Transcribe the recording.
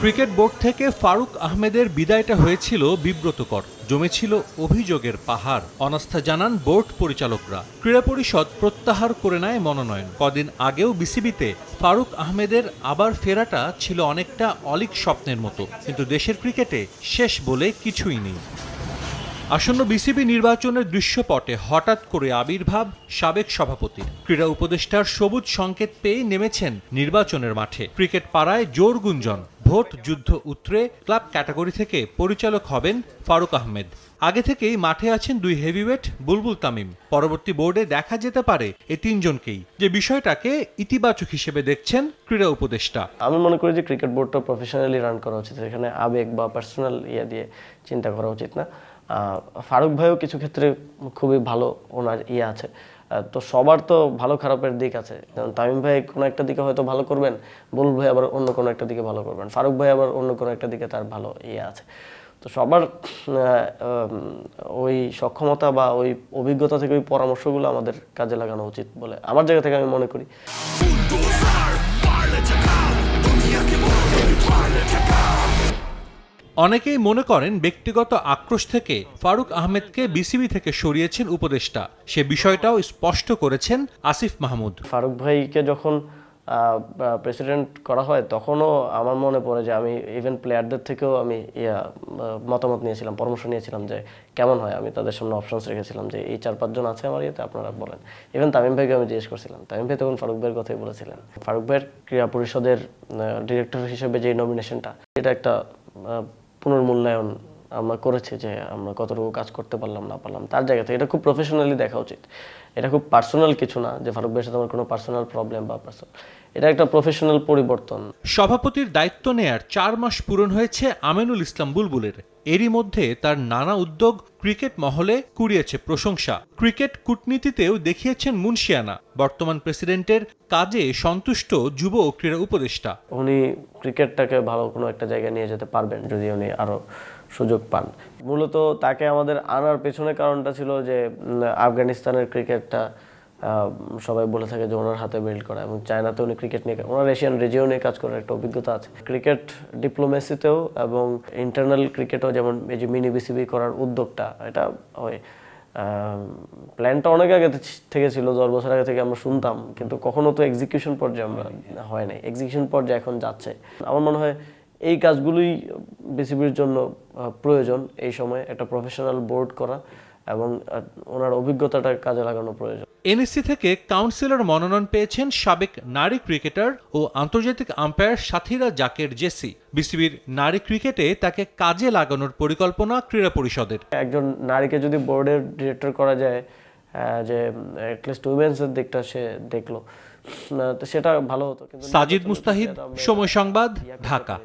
Cricket board থেকে ফারুক আহমেদের বিদায়টা হয়েছিল বিব্রতকর। জমেছিল অভিযোগের পাহাড়। অনাস্থা জানান বোর্ড পরিচালকরা। ক্রীড়া পরিষদ প্রত্যাহার করে নেয় মনোনয়ন। কদিন আগেও বিসিবিতে ফারুক আহমেদের আবার ফেরাটা ছিল অনেকটা অলিক স্বপ্নের মতো। কিন্তু দেশের ক্রিকেটে শেষ বলে কিছুই নেই। আসন্ন বিসিবি নির্বাচনের দৃশ্যপটে হঠাৎ করে আবির্ভাব সাবেক সভাপতি। ক্রীড়া উপদেষ্টার সবুজ সংকেত পেয়ে নেমেছেন নির্বাচনের মাঠে। ক্রিকেট পাড়ায় জোর গুঞ্জন। ভোট যুদ্ধ উতরে ক্লাব ক্যাটাগরি থেকে পরিচালক হবেন ফারুক আহমেদ। আগে থেকেই মাঠে আছেন দুই হেভিওয়েট বুলবুল তামিম। পরবর্তী বোর্ডে দেখা যেতে পারে এই তিনজনকেই। যে বিষয়টাকে ইতিবাচক হিসেবে দেখছেন ক্রীড়া উপদেষ্টা। আমি মনে করি যে ক্রিকেট বোর্ডটা প্রফেশনালি রান করা উচিত। এখানে আবেগ বা পার্সোনাল ইয়ে দিয়ে চিন্তা করা উচিত না। ফারুক ভাইও কিছু ক্ষেত্রে খুবই ভালো ওনার ইয়ে আছে। তো সবার তো ভালো খারাপের দিক আছে। যেমন তামিম ভাই কোনো একটা দিকে হয়তো ভালো করবেন বুল ভাই আবার অন্য কোনো একটা দিকে ভালো করবেন, ফারুক ভাই আবার অন্য কোনো একটা দিকে তার ভালো ইয়ে আছে। তো সবার ওই সক্ষমতা বা ওই অভিজ্ঞতা থেকে ওই পরামর্শগুলো আমাদের কাজে লাগানো উচিত বলে আমার জায়গা থেকে আমি মনে করি। অনেকেই মনে করেন ব্যক্তিগত আক্রোশ থেকে ফারুক আহমেদকে বিসিবি থেকে সরিয়েছেন উপদেষ্টা। সে বিষয়টাও স্পষ্ট করেছেন আসিফ মাহমুদ। ফারুক ভাইকে যখন প্রেসিডেন্ট করা হয়, তখনও আমার মনে পড়ে যে আমি ইভেন প্লেয়ারদের থেকেও আমি, ইয়া মতামত নিয়েছিলাম, পরামর্শ নিয়েছিলাম যে কেমন হয়। আমি তাদের সামনে অপশনস রেখেছিলাম যে এই চার পাঁচজন আছে আমার ইয়েতে, আপনারা বলেন। ইভেন তামিম ভাইকে আমি জিজ্ঞেস করছিলাম। তামিম ভাই তখন ফারুক ভাইয়ের কথাই বলেছিলেন। ফারুক ভাইয়ের ক্রীড়া পরিষদের ডিরেক্টর হিসেবে যে নমিনেশনটা এটা একটা পুনর্মূল্যায়ন আমরা করেছি যে আমরা কতটুকু কাজ করতে পারলাম, না পারলাম, তার জায়গাতে এটা খুব প্রফেশনালি দেখা উচিত। এটা খুব পার্সোনাল কিছু না যে ফারুক ভাইয়ের সাথে আমার কোনো পার্সোনাল প্রবলেম বা পার্সোনাল এটা একটা প্রফেশনাল পরিবর্তন। সভাপতির দায়িত্ব নেয়ার চার মাস পূরণ হয়েছে আমিনুল ইসলাম বুলবুলের। এরই মধ্যে তার নানা উদ্যোগ ক্রিকেট মহলে কুড়িয়েছে প্রশংসা। ক্রিকেট কূটনীতিতেও দেখিয়েছেন মুন্সিয়ানা, বর্তমান প্রেসিডেন্টের কাজে সন্তুষ্ট যুব ও ক্রীড়া উপদেষ্টা। উনি ক্রিকেটটাকে ভালো কোনো একটা জায়গায় নিয়ে যেতে পারবেন যদি উনি আরও সুযোগ পান। মূলত তাকে আমাদের আনার পেছনে কারণটা ছিল যে আফগানিস্তানের ক্রিকেটটা সবাই বলে থাকে যে ওনার হাতে বিল্ড করা এবং চায়নাতে উনি ক্রিকেট নিয়ে ওনার এশিয়ান রিজিয়নে কাজ করার একটা অভিজ্ঞতা আছে। ক্রিকেট ডিপ্লোমেসিতেও এবং ইন্টারনাল ক্রিকেটেও যেমন এই যে মিনি বিসিবি করার উদ্যোগটা, এটা হয় প্ল্যানটা অনেক আগে থেকে ছিল, দশ বছর আগে থেকে আমরা শুনতাম, কিন্তু কখনো তো এক্সিকিউশন পর্যায়ে আমরা হয় নাই। এক্সিকিউশন পর্যায়ে এখন যাচ্ছে। আমার মনে হয় এই কাজগুলোই বিসিবির জন্য প্রয়োজন এই সময় একটা প্রফেশনাল বোর্ড করা। এবং ওনার অভিজ্ঞতাটা কাজে লাগানো প্রয়োজন। এনএসসি থেকে কাউন্সিলর মনোনয়ন পেয়েছেন সাবেক নারী ক্রিকেটার ও আন্তর্জাতিক আম্পায়ার সাথীরা জাকের জেসি। বিসিবির নারী ক্রিকেটে তাকে কাজে লাগানোর পরিকল্পনা ক্রীড়া পরিষদের। একজন নারীকে যদি বোর্ডের ডিরেক্টর করা যায় যে অ্যাটলিস্ট উইমেন্সের দিকটা সে দেখল তো সেটা ভালো হতো। সাজিদ মুস্তাহিদ সময় সংবাদ ঢাকা।